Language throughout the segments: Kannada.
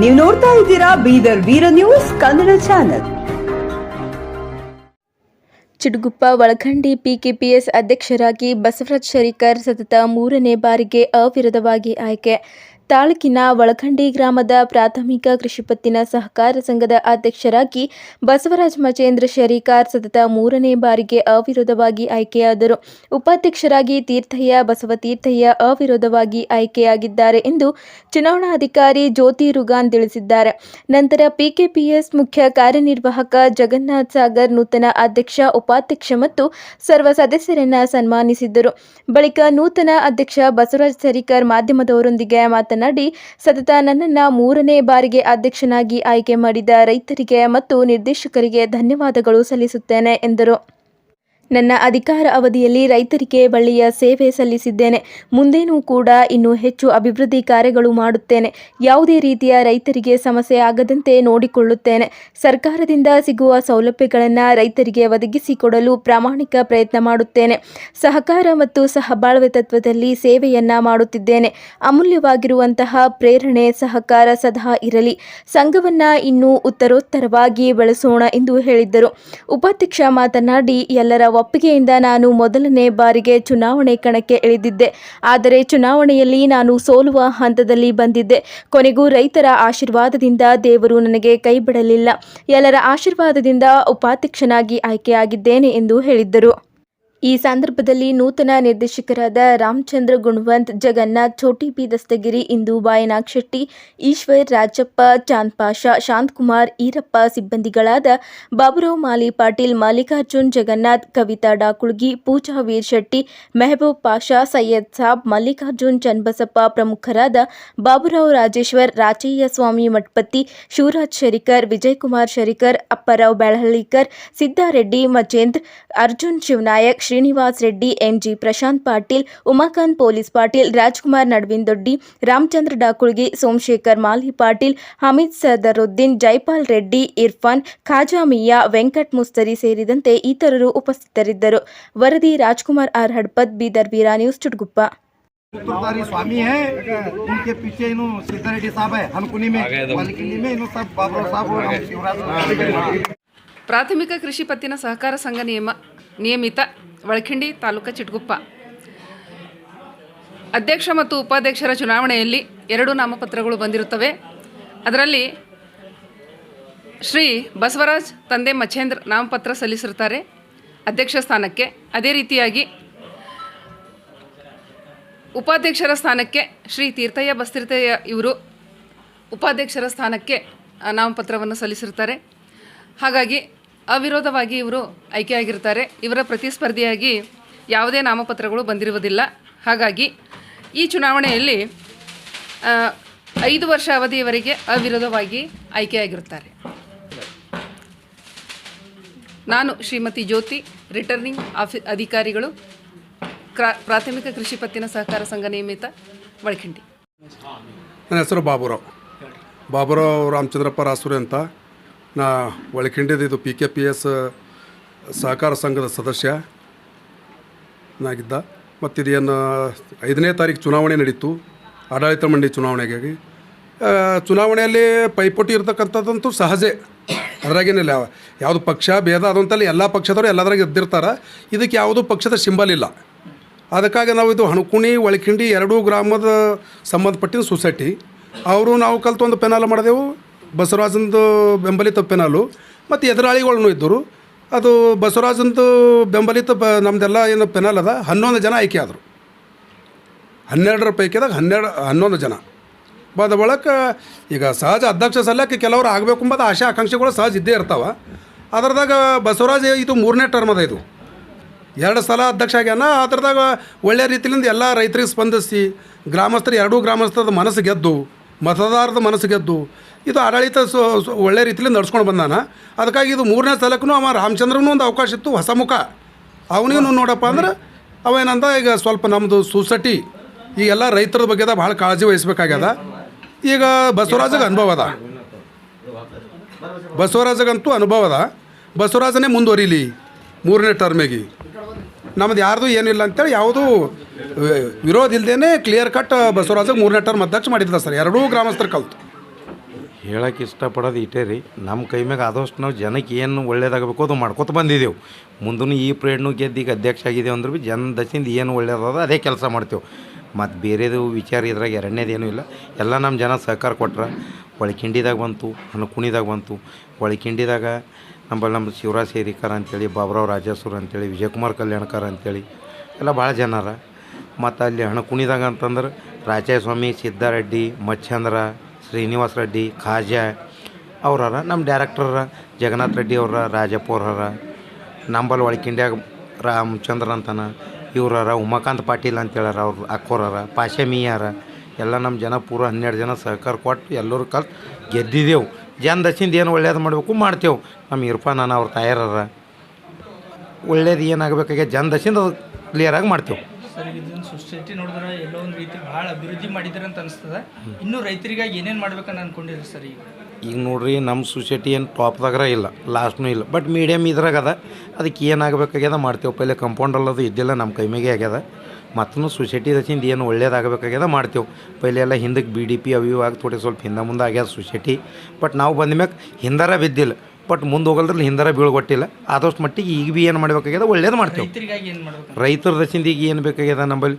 ನೀವು ನೋಡ್ತಾ ಇದ್ದೀರಾ Bidar Veera news Kannada channel. Chidguppa Olakhandi PKPS ಅಧ್ಯಕ್ಷರಾಗಿ ಬಸವರಾಜ್ ಶರೀಕರ್ ಸತತ ಮೂರನೇ ಬಾರಿಗೆ ಅವಿರೋಧವಾಗಿ ಆಯ್ಕೆ. ತಾಲೂಕಿನ ಒಳಖಂಡಿ ಗ್ರಾಮದ ಪ್ರಾಥಮಿಕ ಕೃಷಿ ಪತ್ತಿನ ಸಹಕಾರ ಸಂಘದ ಅಧ್ಯಕ್ಷರಾಗಿ ಬಸವರಾಜ್ ಮಚೇಂದ್ರ ಶರೀಕಾರ್ ಸತತ ಮೂರನೇ ಬಾರಿಗೆ ಅವಿರೋಧವಾಗಿ ಆಯ್ಕೆಯಾದರು. ಉಪಾಧ್ಯಕ್ಷರಾಗಿ ತೀರ್ಥಯ್ಯ ಬಸವತೀರ್ಥಯ್ಯ ಅವಿರೋಧವಾಗಿ ಆಯ್ಕೆಯಾಗಿದ್ದಾರೆ ಎಂದು ಚುನಾವಣಾಧಿಕಾರಿ ಜ್ಯೋತಿ ರುಗಾನ್ ತಿಳಿಸಿದ್ದಾರೆ. ನಂತರ ಪಿಕೆಪಿಎಸ್ ಮುಖ್ಯ ಕಾರ್ಯನಿರ್ವಾಹಕ ಜಗನ್ನಾಥ್ ಸಾಗರ್ ನೂತನ ಅಧ್ಯಕ್ಷ, ಉಪಾಧ್ಯಕ್ಷ ಮತ್ತು ಸರ್ವ ಸದಸ್ಯರನ್ನ ಸನ್ಮಾನಿಸಿದ್ದರು. ಬಳಿಕ ನೂತನ ಅಧ್ಯಕ್ಷ ಬಸವರಾಜ್ ಸರಿಕರ್ ಮಾಧ್ಯಮದವರೊಂದಿಗೆ ಮಾತನಾಡಿ ಸತತ ನನ್ನನ್ನ ಮೂರನೇ ಬಾರಿಗೆ ಅಧ್ಯಕ್ಷನಾಗಿ ಆಯ್ಕೆ ಮಾಡಿದ ರೈತರಿಗೆ ಮತ್ತು ನಿರ್ದೇಶಕರಿಗೆ ಧನ್ಯವಾದಗಳು ಸಲ್ಲಿಸುತ್ತೇನೆ ಎಂದರು. ನನ್ನ ಅಧಿಕಾರ ಅವಧಿಯಲ್ಲಿ ರೈತರಿಗೆ ಬಳ್ಳಿಯ ಸೇವೆ ಸಲ್ಲಿಸಿದ್ದೇನೆ. ಮುಂದೇನೂ ಕೂಡ ಇನ್ನೂ ಹೆಚ್ಚು ಅಭಿವೃದ್ಧಿ ಕಾರ್ಯಗಳು ಮಾಡುತ್ತೇನೆ. ಯಾವುದೇ ರೀತಿಯ ರೈತರಿಗೆ ಸಮಸ್ಯೆ ಆಗದಂತೆ ನೋಡಿಕೊಳ್ಳುತ್ತೇನೆ. ಸರ್ಕಾರದಿಂದ ಸಿಗುವ ಸೌಲಭ್ಯಗಳನ್ನು ರೈತರಿಗೆ ಒದಗಿಸಿಕೊಡಲು ಪ್ರಾಮಾಣಿಕ ಪ್ರಯತ್ನ ಮಾಡುತ್ತೇನೆ. ಸಹಕಾರ ಮತ್ತು ಸಹಬಾಳ್ವೆ ತತ್ವದಲ್ಲಿ ಸೇವೆಯನ್ನ ಮಾಡುತ್ತಿದ್ದೇನೆ. ಅಮೂಲ್ಯವಾಗಿರುವಂತಹ ಪ್ರೇರಣೆ, ಸಹಕಾರ ಸದಾ ಇರಲಿ. ಸಂಘವನ್ನ ಇನ್ನೂ ಉತ್ತರೋತ್ತರವಾಗಿ ಬೆಳೆಸೋಣ ಎಂದು ಹೇಳಿದ್ದರು. ಉಪಾಧ್ಯಕ್ಷ ಮಾತನಾಡಿ, ಎಲ್ಲರ ಒಪ್ಪಿಗೆಯಿಂದ ನಾನು ಮೊದಲನೇ ಬಾರಿಗೆ ಚುನಾವಣೆ ಕಣಕ್ಕೆ ಇಳಿದಿದ್ದೆ. ಆದರೆ ಚುನಾವಣೆಯಲ್ಲಿ ನಾನು ಸೋಲುವ ಹಂತದಲ್ಲಿ ಬಂದಿದ್ದೆ. ಕೊನೆಗೂ ರೈತರ ಆಶೀರ್ವಾದದಿಂದ ದೇವರು ನನಗೆ ಕೈ ಬಿಡಲಿಲ್ಲ ಎಲ್ಲರ ಆಶೀರ್ವಾದದಿಂದ ಉಪಾಧ್ಯಕ್ಷನಾಗಿ ಆಯ್ಕೆಯಾಗಿದ್ದೇನೆ ಎಂದು ಹೇಳಿದ್ದರು. ಈ ಸಂದರ್ಭದಲ್ಲಿ ನೂತನ ನಿರ್ದೇಶಕರಾದ ರಾಮಚಂದ್ರ ಗುಣವಂತ್, ಜಗನ್ನಾಥ್ ಛೋಟಿ ಪಿ ದಸ್ತಗಿರಿ, ಇಂದು ಬಾಯನಾಗ್ ಶೆಟ್ಟಿ, ಈಶ್ವರ್ ರಾಜಪ್ಪ, ಚಾಂದ್ ಪಾಷಾ ಶಾಂತಕುಮಾರ್ ಈರಪ್ಪ ಸಿಬ್ಬಂದಿಗಳಾದ ಬಾಬುರಾವ್ ಮಾಲಿ ಪಾಟೀಲ್, ಮಲ್ಲಿಕಾರ್ಜುನ್ ಜಗನ್ನಾಥ್, ಕವಿತಾ ಡಾಕುಳ್ಗಿ, ಪೂಜಾ ವೀರ್ ಶೆಟ್ಟಿ, ಮೆಹಬೂಬ್ ಪಾಷಾ, ಸೈಯದ್ ಸಾಬ್, ಮಲ್ಲಿಕಾರ್ಜುನ್ ಚನ್ನಬಸಪ್ಪ ಪ್ರಮುಖರಾದ ಬಾಬುರಾವ್ ರಾಜೇಶ್ವರ್, ರಾಚಯ್ಯ ಸ್ವಾಮಿ ಮಠಪತಿ, ಶಿವರಾಜ್ ಶರಿಕರ್, ವಿಜಯಕುಮಾರ್ ಶರಿಕರ್, ಅಪ್ಪರಾವ್ ಬೆಳಹಳ್ಳಿಕರ್, ಸಿದ್ದಾರೆಡ್ಡಿ ಮಚೇಂದ್ರ ಅರ್ಜುನ್ ಶಿವನಾಯಕ್ ಶ್ರೀನಿವಾಸ್ ರೆಡ್ಡಿ ಎಂಜಿ ಪ್ರಶಾಂತ್ ಪಾಟೀಲ್ ಉಮಾಕಾಂತ್ ಪೊಲೀಸ್ ಪಾಟೀಲ್ ರಾಜ್ಕುಮಾರ್ ನಡ್ವಿನ್ ದೊಡ್ಡಿ ರಾಮಚಂದ್ರ ಡಾಕುಳ್ಗಿ ಸೋಮಶೇಖರ್ ಮಾಲಿ ಪಾಟೀಲ್ ಹಮೀದ್ ಸದರುದ್ದೀನ್ ಜೈಪಾಲ್ ರೆಡ್ಡಿ ಇರ್ಫಾನ್ ಖಾಜಾ ಮಿಯಾ ವೆಂಕಟ್ ಮುಸ್ತರಿ ಸೇರಿದಂತೆ ಇತರರು ಉಪಸ್ಥಿತರಿದ್ದರು ವರದಿ ರಾಜ್ಕುಮಾರ್ ಆರ್ ಹಡ್ಪತ್ ಬೀದರ್ ವೀರಾ ನ್ಯೂಸ್ ಚುಟಗುಪ್ಪ उत्तरदारी स्वामी है उनके पीछे इन्हों सीता रेड्डी साहब है हनकुनी में मलकिनी में इन्हों सब बाबू साहब और हम शिवराज ಪ್ರಾಥಮಿಕ ಕೃಷಿ ಪತ್ತಿನ ಸಹಕಾರ ಸಂಘ ನಿಯಮ ನಿಯಮಿತ ಒಳಖಂಡಿ ತಾಲೂಕು ಚಿಟ್ಗುಪ್ಪ. ಅಧ್ಯಕ್ಷ ಮತ್ತು ಉಪಾಧ್ಯಕ್ಷರ ಚುನಾವಣೆಯಲ್ಲಿ ಎರಡು ನಾಮಪತ್ರಗಳು ಬಂದಿರುತ್ತವೆ. ಅದರಲ್ಲಿ ಶ್ರೀ ಬಸವರಾಜ್ ತಂದೆ ಮಚೇಂದ್ರ ನಾಮಪತ್ರ ಸಲ್ಲಿಸಿರುತ್ತಾರೆ. ಅಧ್ಯಕ್ಷ ಸ್ಥಾನಕ್ಕೆ ಅದೇ ರೀತಿಯಾಗಿ ಉಪಾಧ್ಯಕ್ಷರ ಸ್ಥಾನಕ್ಕೆ ಶ್ರೀ ತೀರ್ಥಯ್ಯ ಬಸ್ತೀರ್ಥಯ್ಯ ಇವರು ಉಪಾಧ್ಯಕ್ಷರ ಸ್ಥಾನಕ್ಕೆ ನಾಮಪತ್ರವನ್ನು ಸಲ್ಲಿಸಿರುತ್ತಾರೆ. ಹಾಗಾಗಿ ಅವಿರೋಧವಾಗಿ ಇವರು ಆಯ್ಕೆಯಾಗಿರ್ತಾರೆ. ಇವರ ಪ್ರತಿಸ್ಪರ್ಧಿಯಾಗಿ ಯಾವುದೇ ನಾಮಪತ್ರಗಳು ಬಂದಿರುವುದಿಲ್ಲ. ಹಾಗಾಗಿ ಈ ಚುನಾವಣೆಯಲ್ಲಿ ಐದು ವರ್ಷ ಅವಧಿಯವರೆಗೆ ಅವಿರೋಧವಾಗಿ ಆಯ್ಕೆಯಾಗಿರುತ್ತಾರೆ. ನಾನು ಶ್ರೀಮತಿ ಜ್ಯೋತಿ, ರಿಟರ್ನಿಂಗ್ ಆಫಿ, ಅಧಿಕಾರಿಗಳು, ಕ್ರಾ, ಪ್ರಾಥಮಿಕ ಕೃಷಿ ಪತ್ತಿನ ಸಹಕಾರ ಸಂಘ ನಿಯಮಿತ ಒಳಖಂಡಿ ನನ್ನ ಹೆಸರು ಬಾಬುರಾವ್. ಬಾಬುರಾವ್ ರಾಮಚಂದ್ರಪ್ಪ ರಾಸೂರಿ ಅಂತ. ನಾ ಒಳಕಿಂಡಿದ ಇದು ಪಿ ಕೆ ಪಿ ಎಸ್ ಸಹಕಾರ ಸಂಘದ ಸದಸ್ಯ ನಾಗಿದ್ದ. ಮತ್ತು ಇದೇನು ಐದನೇ ತಾರೀಕು ಚುನಾವಣೆ ನಡೀತು. ಆಡಳಿತ ಮಂಡಳಿ ಚುನಾವಣೆಗಾಗಿ. ಚುನಾವಣೆಯಲ್ಲಿ ಪೈಪೋಟಿ ಇರ್ತಕ್ಕಂಥದ್ದಂತೂ ಸಹಜೆ. ಅದ್ರಾಗೇನಿಲ್ಲ ಯಾವುದು ಪಕ್ಷ ಭೇದ ಅದಂತಲ್ಲಿ ಎಲ್ಲ ಪಕ್ಷದವರು ಎಲ್ಲದ್ರಾಗ ಎದ್ದಿರ್ತಾರೆ. ಇದಕ್ಕೆ ಯಾವುದೂ ಪಕ್ಷದ ಸಿಂಬಲ್ ಇಲ್ಲ. ಅದಕ್ಕಾಗಿ ನಾವು ಇದು ಹಣಕುಣಿ, ಒಳಕಿಂಡಿ ಎರಡೂ ಗ್ರಾಮದ ಸಂಬಂಧಪಟ್ಟಿನ ಸೊಸೈಟಿ. ಅವರು ನಾವು ಕಲ್ತು ಒಂದು ಪೆನಾಲ ಮಾಡಿದೆವು. ಬಸವರಾಜಂದು ಬೆಂಬಲಿತ ಪೆನಾಲು ಮತ್ತು ಎದುರಾಳಿಗಳನ್ನು ಇದ್ದರು. ಅದು ಬಸವರಾಜಂದು ಬೆಂಬಲಿತ ಬ ನಮ್ಮದೆಲ್ಲ ಏನು ಪೆನಾಲ್ ಅದ, ಹನ್ನೊಂದು ಜನ ಆಯ್ಕೆ ಆದರು. ಹನ್ನೆರಡರ ಪೈಕಿದಾಗ ಹನ್ನೆರಡು, ಹನ್ನೊಂದು ಜನ. ಬದ ಬಳಕ ಈಗ ಸಹಜ ಅಧ್ಯಕ್ಷ ಸಲಕ್ಕೆ ಕೆಲವರು ಆಗಬೇಕು ಎಂಬುದು ಆಶಾ ಆಕಾಂಕ್ಷೆಗಳು ಸಹಜ ಇದ್ದೇ ಇರ್ತಾವೆ. ಅದರದಾಗ ಬಸವರಾಜ್ ಇದು ಮೂರನೇ ಟರ್ಮ್ ಅದ ಇದು. ಎರಡು ಸಲ ಅಧ್ಯಕ್ಷ ಆಗ್ಯಾನ, ಅದರದಾಗ ಒಳ್ಳೆಯ ರೀತಿಯಿಂದ ಎಲ್ಲ ರೈತರಿಗೆ ಸ್ಪಂದಿಸಿ, ಗ್ರಾಮಸ್ಥರು, ಎರಡೂ ಗ್ರಾಮಸ್ಥರದ ಮನಸ್ಸು ಗೆದ್ದು ಮತದಾರರ ಮನಸ್ಸು ಗೆದ್ದು, ಇದು ಆಡಳಿತ ಸೊ ಒಳ್ಳೆ ರೀತಿಯಲ್ಲಿ ನಡ್ಸ್ಕೊಂಡು ಬಂದಾನ. ಅದಕ್ಕಾಗಿ ಇದು ಮೂರನೇ ಸಲಕ್ಕೂ ಅವ ರಾಮಚಂದ್ರನೂ ಒಂದು ಅವಕಾಶ ಇತ್ತು, ಹೊಸ ಮುಖ. ಅವನಿಗೂ ನೋಡಪ್ಪ ಅಂದ್ರೆ ಅವೇನಂದ ಈಗ ಸ್ವಲ್ಪ ನಮ್ಮದು ಸೊಸೈಟಿ, ಈ ಎಲ್ಲ ರೈತರ ಬಗ್ಗೆದ ಭಾಳ ಕಾಳಜಿ ವಹಿಸ್ಬೇಕಾಗ್ಯದ. ಈಗ ಬಸವರಾಜಗೆ ಅನುಭವ ಅದ. ಬಸವರಾಜಗಂತೂ ಅನುಭವ ಅದ. ಬಸವರಾಜನೇ ಮುಂದುವರಿಲಿ ಮೂರನೇ ಟರ್ಮಿಗೆ. ನಮ್ದು ಯಾರ್ದು ಏನಿಲ್ಲ ಅಂತೇಳಿ ಯಾವುದೂ ವಿರೋಧ ಇಲ್ಲದೇನೆ ಕ್ಲಿಯರ್ ಕಟ್ ಬಸವರಾಜ್ ಮೂರನೇ ಟರ್ಮ್ ಅಧ್ಯಕ್ಷ ಮಾಡಿದ್ದ ಸರ್. ಎರಡೂ ಗ್ರಾಮಸ್ಥರು ಕಲ್ತು. ಹೇಳಕ್ಕೆ ಇಷ್ಟಪಡೋದು ಇಟ್ಟೇ ರೀ. ನಮ್ಮ ಕೈ ಮ್ಯಾಗ ಆದಷ್ಟು ನಾವು ಜನಕ್ಕೆ ಏನು ಒಳ್ಳೇದಾಗಬೇಕು ಅದು ಮಾಡ್ಕೊತ ಬಂದಿದ್ದೆವು. ಮುಂದೂ ಈ ಪ್ರೇಡ್ನು ಗೆದ್ದು ಈಗ ಅಧ್ಯಕ್ಷ ಆಗಿದ್ದೇವೆ ಅಂದ್ರೆ ಭೀ ಜನ ದಶಿಂದ ಏನು ಒಳ್ಳೇದದ ಅದೇ ಕೆಲಸ ಮಾಡ್ತೇವೆ. ಮತ್ತು ಬೇರೆದು ವಿಚಾರ ಇದ್ರಾಗ ಎರಡನೇದೇನೂ ಇಲ್ಲ. ಎಲ್ಲ ನಮ್ಮ ಜನ ಸಹಕಾರ ಕೊಟ್ರೆ. ಒಳಕಿಂಡಿದಾಗ ಬಂತು ಹನಕುಣಿದಾಗ ಬಂತು. ಒಳಕಿಂಡಿದಾಗ ನಂಬಲ್ಲಿ ನಮ್ಮ ಶಿವರಾಜ್ ಸೇರಿಕರ್ ಅಂತೇಳಿ, ಬಾಬುರಾವ್ ರಾಜೇಶ್ವರ ಅಂತೇಳಿ, ವಿಜಯಕುಮಾರ್ ಕಲ್ಯಾಣಕರ್ ಅಂತೇಳಿ, ಎಲ್ಲ ಭಾಳ ಜನರ. ಮತ್ತು ಅಲ್ಲಿ ಹಣಕುಣಿದಾಗ ಅಂತಂದ್ರೆ ರಾಜಸ್ವಾಮಿ, ಸಿದ್ದಾರೆಡ್ಡಿ, ಮಚ್ಚಂದ್ರ, ಶ್ರೀನಿವಾಸ ರೆಡ್ಡಿ, ಖಾಜಾ ಅವ್ರರ ನಮ್ಮ ಡೈರೆಕ್ಟರ ಜಗನ್ನಾಥ್ ರೆಡ್ಡಿ ಅವ್ರ ರಾಜಪ್ಪ ಅವ್ರರ ನಂಬಲ್ ಒಳಕಿಂಡ್ಯಾಗ ರಾಮಚಂದ್ರ ಅಂತನ, ಇವ್ರರ ಉಮಾಕಾಂತ್ ಪಾಟೀಲ್ ಅಂತೇಳಾರ ಅವ್ರು ಅಕ್ಕೋರರ ಪಾಶಮಿಯಾರ ಎಲ್ಲ ನಮ್ಮ ಜನ ಪೂರ ಹನ್ನೆರಡು ಜನ ಸಹಕಾರ ಕೊಟ್ಟು ಎಲ್ಲರೂ ಕಲ್ತು ಗೆದ್ದಿದ್ದೆವು ಜನ ದಶಿಂದ ಏನು ಒಳ್ಳೇದು ಮಾಡಬೇಕು ಮಾಡ್ತೇವೆ. ನಮ್ಮ ಇರ್ಫಾನ್ ಅನ್ನ ಅವ್ರ ತಾಯಾರರ. ಒಳ್ಳೇದು ಏನಾಗಬೇಕಾಗ್ಯ ಜನ ದಶಿಂದ ಅದು ಕ್ಲಿಯರಾಗಿ ಮಾಡ್ತೇವೆ. ಸರ್ ಸೊಸೈಟಿ ನೋಡಿದ್ರೆ ಎಲ್ಲೋ ಒಂದು ರೀತಿ ಭಾಳ ಅಭಿವೃದ್ಧಿ ಮಾಡಿದ್ದಾರೆ ಅಂತ ಅನಿಸ್ತದೆ. ಇನ್ನೂ ರೈತರಿಗೆ ಏನೇನು ಮಾಡ್ಬೇಕಂತ ಅನ್ಕೊಂಡಿರಿ ಸರ್ ಈಗ? ಈಗ ನೋಡ್ರಿ ನಮ್ಮ ಸೊಸೈಟಿ ಏನು ಟಾಪ್ದಾಗ್ರ ಇಲ್ಲ ಲಾಸ್ಟ್ನೂ ಇಲ್ಲ. ಬಟ್ ಮೀಡಿಯಮ್ ಇದ್ರಾಗ ಅದ. ಅದಕ್ಕೆ ಏನಾಗಬೇಕಾಗ್ಯದ ಮಾಡ್ತೇವೆ. ಪೈಲೆ ಕಂಪೌಂಡ್ ಅದು ಇದ್ದಿಲ್ಲ ನಮ್ಮ ಕೈಮೇಗೆ ಆಗ್ಯದ. ಮತ್ತೂ ಸೊಸೈಟಿ ದಚಿಂದ ಏನು ಒಳ್ಳೇದಾಗಬೇಕಾಗ್ಯದ ಮಾಡ್ತೇವೆ. ಪೈಲೆ ಎಲ್ಲ ಹಿಂದಕ್ಕೆ ಬಿ ಡಿ ಪಿ ಅವು ಥೋಡೆ ಸ್ವಲ್ಪ ಹಿಂದೆ ಮುಂದೆ ಆಗ್ಯದ ಸೊಸೈಟಿ. ಬಟ್ ನಾವು ಬಂದ ಮ್ಯಾಗ ಹಿಂದಾರ ಬಿದ್ದಿಲ್ಲ. ಬಟ್ ಮುಂದೆ ಹೋಗಲ್ದ್ರಲ್ಲಿ ಹಿಂದರ ಬೀಳ್ಗೊಟ್ಟಿಲ್ಲ. ಆದಷ್ಟು ಮಟ್ಟಿಗೆ ಈಗ ಭೀ ಏನು ಮಾಡಬೇಕಾಗ್ಯದ? ಒಳ್ಳೇದು ಮಾಡ್ತೇವೆ. ರೈತರ ದಶಿಂದ ಈಗ ಏನು ಬೇಕಾಗ್ಯದ? ನಂಬಲ್ಲಿ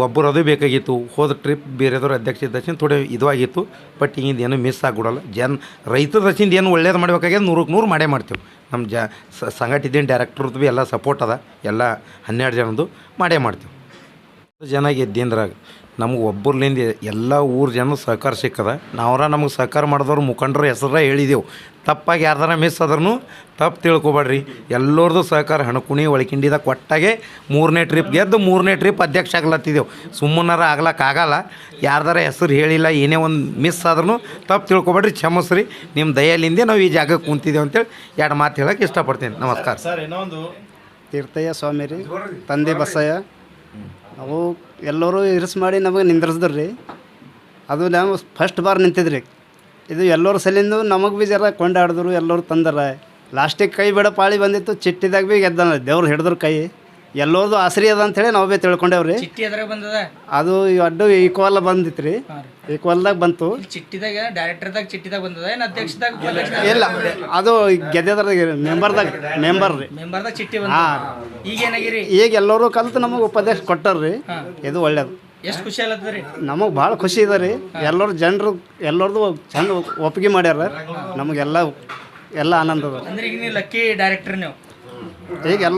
ಗೊಬ್ಬರ ಅದು ಬೇಕಾಗಿತ್ತು. ಹೋದ ಟ್ರಿಪ್ ಬೇರೆದವ್ರ ಅಧ್ಯಕ್ಷ ದಶಿಂದ ಥೋಡೆ ಇದು ಆಗಿತ್ತು ಬಟ್ ಈಗಿಂದ ಏನು ಮಿಸ್ ಆಗ್ಬಿಡಲ್ಲ. ಜನ ರೈತರ ದಶಿಂದ ಏನು ಒಳ್ಳೇದು ಮಾಡಬೇಕಾಗ್ಯದ? ನೂರಕ್ಕೆ ನೂರು ಮಾಡೇ ಮಾಡ್ತೇವೆ. ನಮ್ಮ ಜ ಸಂಘಟಿದ್ದೇನು ಡೈರೆಕ್ಟರ್ದು ಭೀ ಎಲ್ಲ ಸಪೋರ್ಟ್ ಅದ. ಎಲ್ಲ ಹನ್ನೆರಡು ಜನದ್ದು ಮಾಡೇ ಮಾಡ್ತೇವೆ. ಜನ ಗೆದ್ದಿಂದ್ರಾಗ ನಮ್ಗೆ ಒಬ್ಬರ್ಲಿಂದ ಎಲ್ಲ ಊರ ಜನ ಸಹಕಾರ ಸಿಕ್ಕದ. ನಾವ್ರ ನಮ್ಗೆ ಸಹಕಾರ ಮಾಡಿದವ್ರು ಮುಖಂಡರು ಹೆಸರ ಹೇಳಿದೆವು. ತಪ್ಪಾಗಿ ಯಾರ್ದಾರ ಮಿಸ್ ಆದ್ರೂ ತಪ್ಪು ತಿಳ್ಕೊಬೇಡ್ರಿ ಎಲ್ಲರದು ಸಹಕಾರ ಹಣಕುಣಿ ಒಳಕಿಂಡಿದಾಗ ಕೊಟ್ಟಾಗೆ ಮೂರನೇ ಟ್ರಿಪ್ ಗೆದ್ದು ಮೂರನೇ ಟ್ರಿಪ್ ಅಧ್ಯಕ್ಷ ಆಗ್ಲತ್ತಿದ್ದೆವು ಸುಮ್ಮನಾರ ಆಗ್ಲಕ್ಕಾಗಲ್ಲ ಯಾರ್ದಾರ ಹೆಸರು ಹೇಳಿಲ್ಲ, ಏನೇ ಒಂದು ಮಿಸ್ ಆದ್ರೂ ತಪ್ಪು ತಿಳ್ಕೊಬೇಡ್ರಿ ಕ್ಷಮಸ್ರಿ. ನಿಮ್ಮ ದಯಲಿಂದೇ ನಾವು ಈ ಜಾಗಕ್ಕೆ ಕುಂತಿದ್ದೇವೆ ಅಂತೇಳಿ ಎರಡು ಮಾತು ಹೇಳೋಕ್ಕೆ ಇಷ್ಟಪಡ್ತೀನಿ. ನಮಸ್ಕಾರ. ಸರ್ ತೀರ್ಥಯ್ಯ ಸ್ವಾಮಿ ರೀ, ತಂದೆ ಬಸಯ್ಯ. ಅವು ಎಲ್ಲರೂ ಇರಿಸ್ ಮಾಡಿ ನಮಗೆ ನಿಂದ್ರಿಸಿದ್ರು ರೀ. ಅದು ನಾವು ಫಸ್ಟ್ ಬಾರ್ ನಿಂತಿದ್ರಿ. ಇದು ಎಲ್ಲರ ಸಲಿಂದು ನಮಗೆ ಭೀ ಜರ ಕೊಂಡಾಡಿದ್ರು, ಎಲ್ಲರೂ ತಂದರ. ಲಾಸ್ಟಿಗೆ ಕೈ ಬಿಡ ಪಾಳಿ ಬಂದಿತ್ತು, ಚಿಟ್ಟಿದಾಗ ಭೀ ಗೆದ್ದಾನ. ದೇವ್ರು ಹಿಡಿದ್ರು ಕೈ. ಎಲ್ಲರದು ಆಸರಿ ಅದ ಹೇಳಿ ನಾವು ಬೇ ತಿಳ್ಕೊಂಡೇವ್ರಿ. ಚಿಟ್ಟಿ ಅದ್ರಾಗ ಬಂದದ? ಅದು ಈ ಅಡ್ಡು ಈಕ್ವಲ್ ಬಂದಿತ್ತು ರೀ. ಈಕ್ವಲ್ದಾಗ ಬಂತು. ಇಲ್ಲಿ ಚಿಟ್ಟಿದಾಗ ಡೈರೆಕ್ಟರ್ದಾಗ ಚಿಟ್ಟಿದಾಗ ಬಂದದ? ಏನು ಅಧ್ಯಕ್ಷದಾಗ ಇಲ್ಲ. ಅದು ಗೆದ್ದದ್ರಾಗ ಮೆಂಬರ್ದಾಗ ಮೆಂಬರ್ ರೀ. ಮೆಂಬರ್ದಾಗ ಚಿಟ್ಟಿ ಬಂದ ಈಗ ಏನಾಗಿರಿ? ಈಗ ಎಲ್ಲರೂ ಕಲ್ತು ನಮಗೆ ಉಪದೇಶ ಕೊಟ್ಟಾರ್ರಿ. ಇದು ಒಳ್ಳೇದು. ಎಷ್ಟು ಖುಷಿ ಅಲ್ಲತ್ತದ್ರಿ ನಮಗೆ ಭಾಳ ಖುಷಿ ಇದೆ ರೀ. ಎಲ್ಲರೂ ಜನರು ಎಲ್ಲರದು ಚಂದ ಒಪ್ಪಿಗೆ ಮಾಡ್ಯಾರ. ನಮಗೆಲ್ಲ ಎಲ್ಲ ಆನಂದ ಅದ. ಅಂದ್ರೆ ಈಗ ನೀವು ಲಕ್ಕಿ ಡೈರೆಕ್ಟರ್ ನೀವು. ಈಗ ಎಲ್ಲ